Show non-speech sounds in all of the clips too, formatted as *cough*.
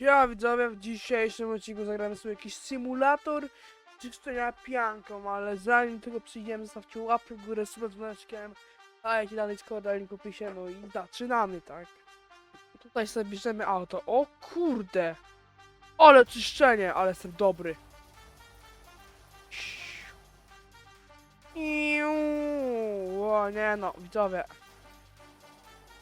Ja widzowie, w dzisiejszym odcinku zagramy sobie jakiś symulator czyszczenia pianką, ale zanim tego przyjdziemy, zostawcie łapkę w górę, z dzwoneczkiem, dajcie dalej skoro link opisie, no i zaczynamy, tak? Tutaj sobie bierzemy auto, o kurde! Ale czyszczenie, ale jestem dobry. O nie no, widzowie.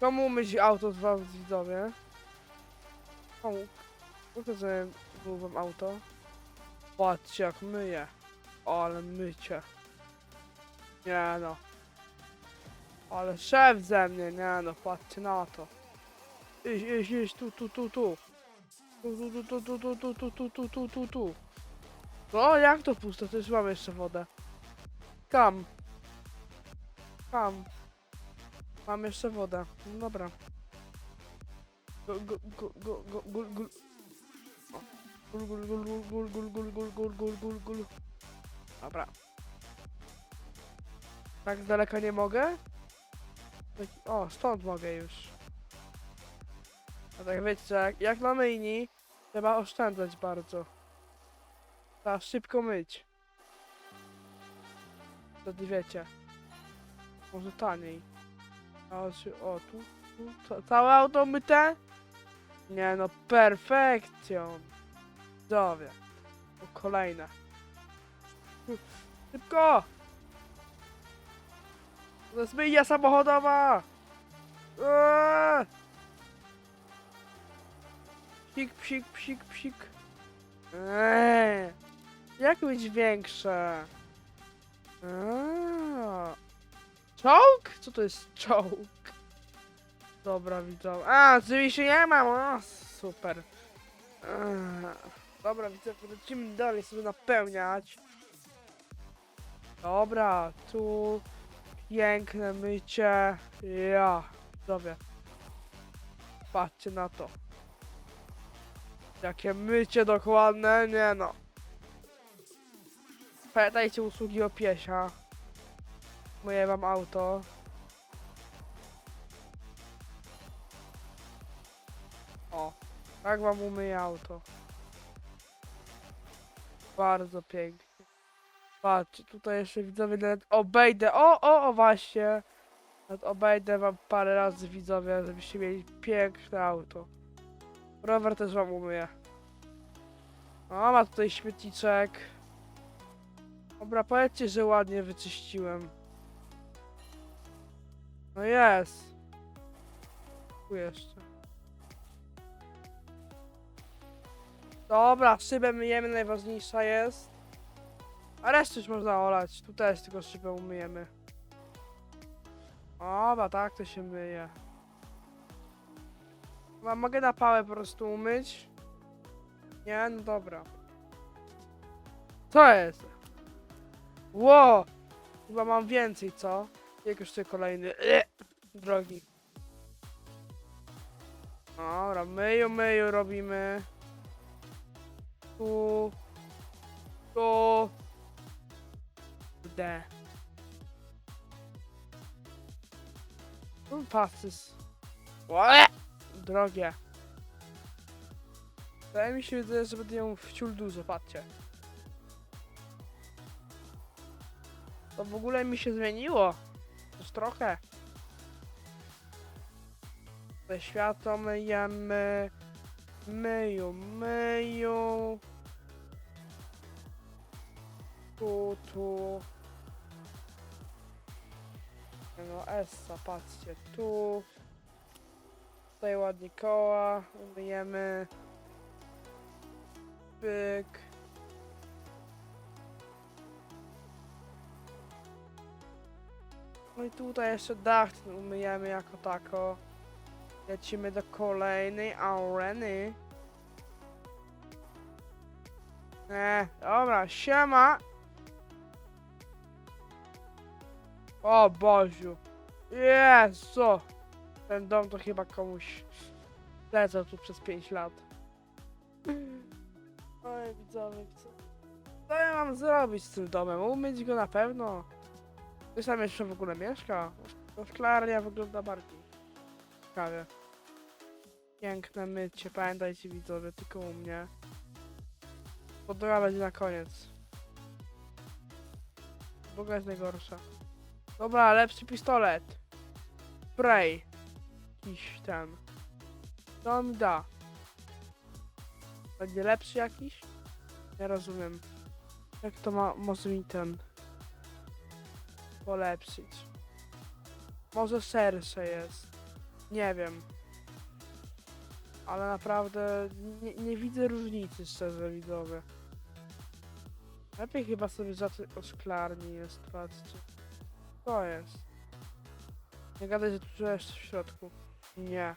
Komu myć auto z was widzowie? Komu? Muszę sobie auto. Patrzcie jak myję. O, ale mycie. Nie no. Ale szef ze mnie, nie no, patrzcie na to. Iść, iść, iść, tu, tu, tu, tu. Tu, tu, tu, tu, tu, tu, tu, tu, tu, tu, tu, tu. No, jak to pusto? To już mam jeszcze wodę. Kam. Kam. Mam jeszcze wodę. No dobra. Dobra. Tak z daleka nie mogę? Tak- O, stąd mogę już. A tak wiecie, jak, jak na myjni, trzeba oszczędzać bardzo. Trzeba szybko myć. Wtedy wiecie. Może taniej. A o, tu, tu, ca- całe auto myte? Nie no, perfekcjon. Zdrowie. O, kolejne. Szybko! Myjnia samochodowa! Eee! Psik, psik, psik, psik. Eee! Jak być większe? Eee. Czołg? Co to jest czołg? Dobra, widzę. A, oczywiście nie mam. O, super. Eee. Dobra, widzę, lecimy dalej sobie napełniać. Dobra, tu piękne mycie. Ja, widzowie. Patrzcie na to. Jakie mycie dokładne, nie no. Pamiętajcie usługi opiesia. Moje wam auto. Tak wam umyję auto. Bardzo pięknie. Patrzcie, tutaj jeszcze widzowie nawet obejdę. O, o, o właśnie. Nawet obejdę wam parę razy widzowie, żebyście mieli piękne auto. Rower też wam umyję. O, ma tutaj śmietniczek. Dobra, powiedzcie, że ładnie wyczyściłem. No jest. Tu jeszcze. Dobra, szybę myjemy, najważniejsza jest. A resztę już można olać. Tu też tylko szybę umyjemy. Dobra, tak to się myje. Chyba mogę na pałę po prostu umyć? Nie? No dobra. Co jest? Ło! Chyba mam więcej, co? Jak już tutaj kolejny. Eee, drogi. Dobra, myju, myju robimy. Tu. Tu. D. Pasys. Łe! Drogie. Wydaje mi się, że będę ją wciul dużo, patrzcie. To w ogóle mi się zmieniło. Już trochę. Te światło myjemy. Myju, myju. Tu, tu. No Essa, patrzcie, tu. Tutaj ładnie koła, umyjemy. Pyk. No i tutaj jeszcze dach umyjemy jako tako. Lecimy do kolejnej areny. Nie, dobra, siema. O Boziu. Jezu. Ten dom to chyba komuś lecał tu przez 5 lat. Oj, widzowie, co? Co ja mam zrobić z tym domem? Umyć go na pewno. Ktoś tam jeszcze w ogóle mieszka? To szklarnia wygląda bardziej ciekawie. Piękne mycie, pamiętajcie widzowie, tylko u mnie. Podroga będzie na koniec. Druga jest najgorsza. Dobra, lepszy pistolet. Spray. Jakiś ten. Co on da? Będzie lepszy jakiś? Nie rozumiem. Jak to ma, może mi ten polepszyć? Może szersze jest. Nie wiem. Ale naprawdę nie, nie widzę różnicy, szczerze widzowie. Lepiej chyba sobie zacząć od szklarni jest, patrzcie. To jest. Nie gadaj, że tu jest w środku. Nie.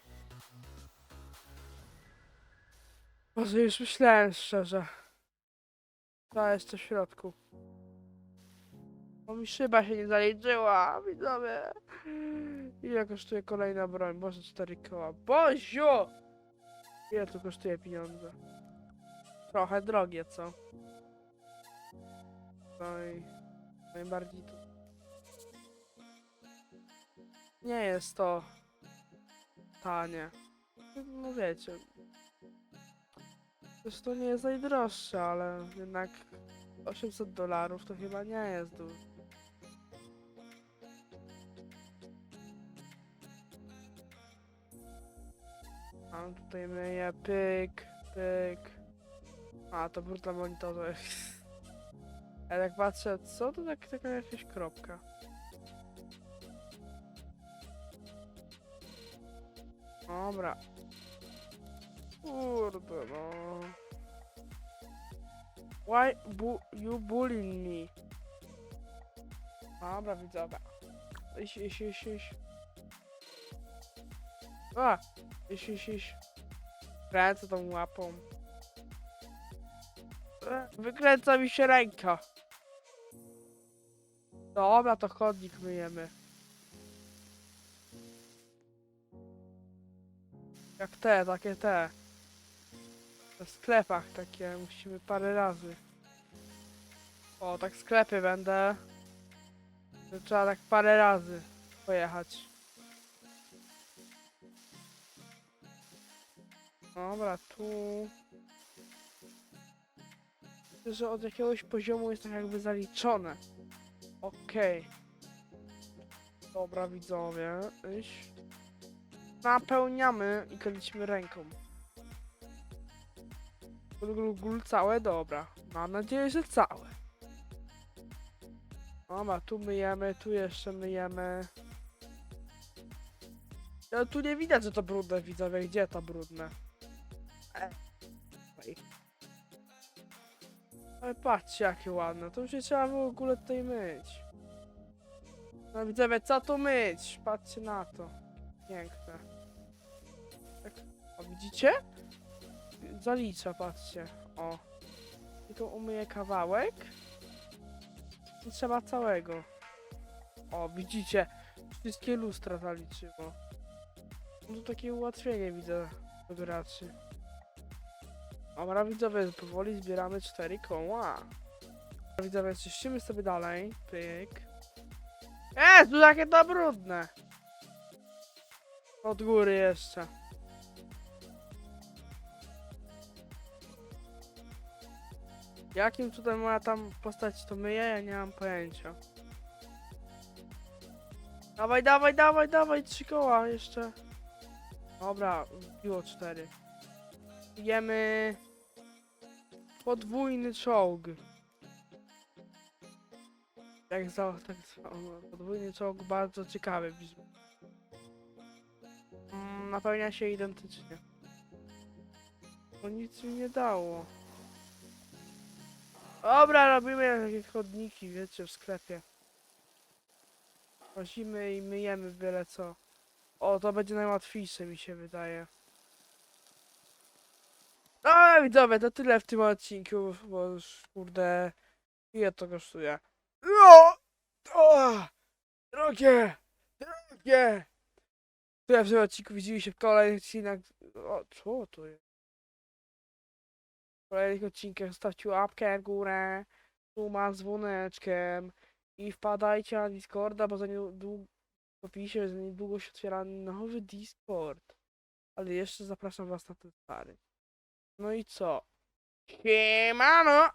Może już myślałem szczerze. Co jeszcze w środku? Bo mi szyba się nie zaliczyła, widzowie. Ile kosztuje kolejna broń? Boże, 4 koła. Boziu! Ile to kosztuje pieniądze? Trochę drogie, co? No i najbardziej to... Nie jest to tanie. No wiecie. Też to nie jest najdroższe, ale jednak 800 dolarów to chyba nie jest dużo. Mam tutaj myję, pyk, pyk. A, to brud na monitorze. *laughs* Ja tak patrzę, co to tak, taka jakaś kropka? Dobra. Kurde, no. Why bu you bullying me? Dobra, widzowie. Iść, iść, iść, iść. A! Iść, iść, iść. Kręcę tą łapą. E, Wykręca mi się ręka. Dobra, to chodnik myjemy. Jak te, takie te. W sklepach takie musimy parę razy. O, tak sklepy będę. To trzeba tak parę razy pojechać. Dobra, tu. Myślę, że od jakiegoś poziomu jest tak jakby zaliczone. Okej. Dobra, widzowie. Iść. Napełniamy i kręcimy ręką. Gul, gul, gul, całe, dobra. Mam nadzieję, że całe. Dobra, tu myjemy, tu jeszcze myjemy. Ale tu nie widać, że to brudne, widzowie. Gdzie to brudne? E. Oj. Ale patrzcie, jakie ładne. To już nie trzeba w ogóle tutaj myć. No widzowie, co tu myć? Patrzcie na to. Piękne. Widzicie? Zalicza, patrzcie. O. Tylko umyję kawałek. I trzeba całego. O, widzicie? Wszystkie lustra zaliczyło. No to takie ułatwienie widzę do graczy. Dobra, widzowie, powoli zbieramy cztery koła. Dobra, Widzowie, czyścimy sobie dalej. Pyk. Jest, tu takie to brudne. Od góry jeszcze. Jakim tutaj moja tam postać to myje, ja nie mam pojęcia. Dawaj, dawaj, dawaj, dawaj, trzy koła jeszcze. Dobra, biło cztery. Jemy podwójny czołg. Jak za, tak zwane, podwójny czołg bardzo ciekawy brzmi. Mm, napełnia się identycznie. To nic mi nie dało. Dobra, robimy takie chodniki, wiecie, w sklepie. Łazimy i myjemy byle co. O, to będzie najłatwiejsze mi się wydaje. No widzowie, to tyle w tym odcinku, bo już kurde, ile to kosztuje? No! O! Drogie! Drogie! Tyle w tym odcinku, widzimy się w kolejnych odcinkach. O, co to jest? Kolejnych odcinkach zostawcie łapkę w górę, suma z dzwoneczkiem i wpadajcie na Discorda, bo za niedługo w opisie, że niedługo się otwiera nowy Discord. Ale jeszcze zapraszam was na ten stary. No i co? Siemano!